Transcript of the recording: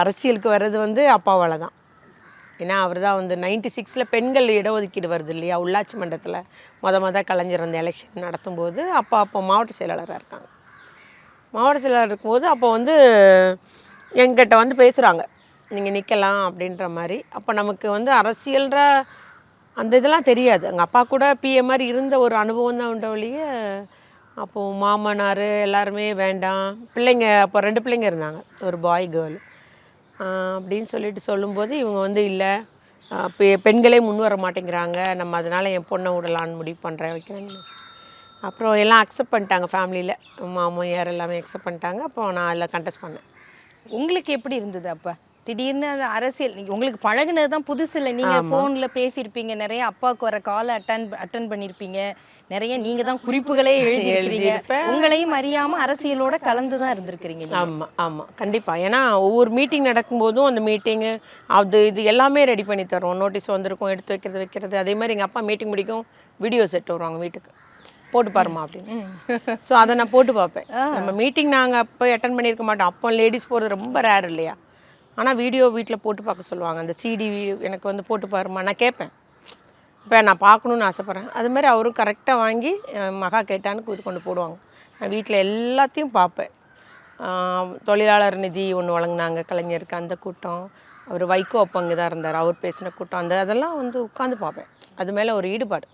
அரசியலுக்கு வர்றது வந்து அப்பாவால் தான். ஏன்னா அவர் தான் வந்து நைன்டி சிக்ஸில் பெண்கள் இடஒதுக்கீடு வருது இல்லையா? உள்ளாட்சி மன்றத்தில் மொத மொதல் கலைஞர் அந்த எலெக்ஷன் நடத்தும்போது அப்பா அப்போ மாவட்ட செயலாளராக இருக்காங்க. மாவட்ட செயலாளர் இருக்கும்போது அப்போ வந்து எங்கிட்ட வந்து பேசுகிறாங்க நீங்கள் நிற்கலாம் அப்படின்ற மாதிரி. அப்போ நமக்கு வந்து அரசியல்ன்ற அந்த இதெல்லாம் தெரியாது. எங்கள் அப்பா கூட பிஏ மாதிரி இருந்த ஒரு அனுபவம் தான் உண்ட அப்போது மாமனார் எல்லாருமே வேண்டாம். பிள்ளைங்க அப்போ ரெண்டு பிள்ளைங்க இருந்தாங்க. ஒரு பாய் கேர்ள் அப்படின்னு சொல்லிட்டு சொல்லும்போது இவங்க வந்து இல்லை பெண்களே முன் வர மாட்டேங்கிறாங்க. நம்ம அதனால் என் பொண்ணை விடலான்னு முடிவு பண்ணுறேன் வைக்கிறேன்னு அப்புறம் எல்லாம் அக்செப்ட் பண்ணிட்டாங்க ஃபேமிலியில் மாமியார் எல்லாமே அக்செப்ட் பண்ணிட்டாங்க. அப்போ நான் அதில் கண்டெஸ்ட் பண்ணேன். உங்களுக்கு எப்படி இருந்தது அப்போ? திடீர்னு அரசியல் உங்களுக்கு பழகுனது தான் புதுசு இல்லை. நீங்க ஃபோன்ல பேசியிருப்பீங்க. நிறைய அப்பாவுக்கு வர காலை அட்டன் அட்டன் பண்ணியிருப்பீங்க. நிறைய நீங்க தான் குறிப்புகளே எழுதியிருக்கிறீங்க. உங்களையும் அறியாம அரசியலோட கலந்து தான் இருந்திருக்கிறீங்க. ஆமாம் ஆமாம் கண்டிப்பாக ஏன்னா ஒவ்வொரு மீட்டிங் நடக்கும்போதும் அந்த மீட்டிங்கு அது இது எல்லாமே ரெடி பண்ணி தரோம் நோட்டீஸ் வந்திருக்கும் எடுத்து வைக்கிறது வைக்கிறது. அதே மாதிரி எங்கள் அப்பா மீட்டிங் முடிக்கும் வீடியோ செட் வருவாங்க வீட்டுக்கு. போட்டு பாருமா அப்படின்னு. ஸோ அதை நான் போட்டு பார்ப்பேன். நம்ம மீட்டிங் நாங்கள் அப்போ அட்டன் பண்ணியிருக்க மாட்டோம். அப்போ லேடிஸ் போகிறது ரொம்ப ரேர் இல்லையா? ஆனால் வீடியோ வீட்டில் போட்டு பார்க்க சொல்லுவாங்க. அந்த சிடி எனக்கு வந்து போட்டு பாருமா நான் கேட்பேன். இப்போ நான் பார்க்கணுன்னு ஆசைப்பட்றேன். அது மாதிரி அவரும் கரெக்டாக வாங்கி மகா கேட்டான்னு கூட்டு கொண்டு போடுவாங்க. நான் வீட்டில் எல்லாத்தையும் பார்ப்பேன். தொழிலாளர் நிதி ஒன்று வழங்கினாங்க கலைஞருக்கு அந்த கூட்டம். அவர் வைகோ அப்போ அங்கே தான் இருந்தார். அவர் பேசின கூட்டம். அந்த அதெல்லாம் வந்து உட்காந்து பார்ப்பேன். அது மேலே ஒரு ஈடுபாடு.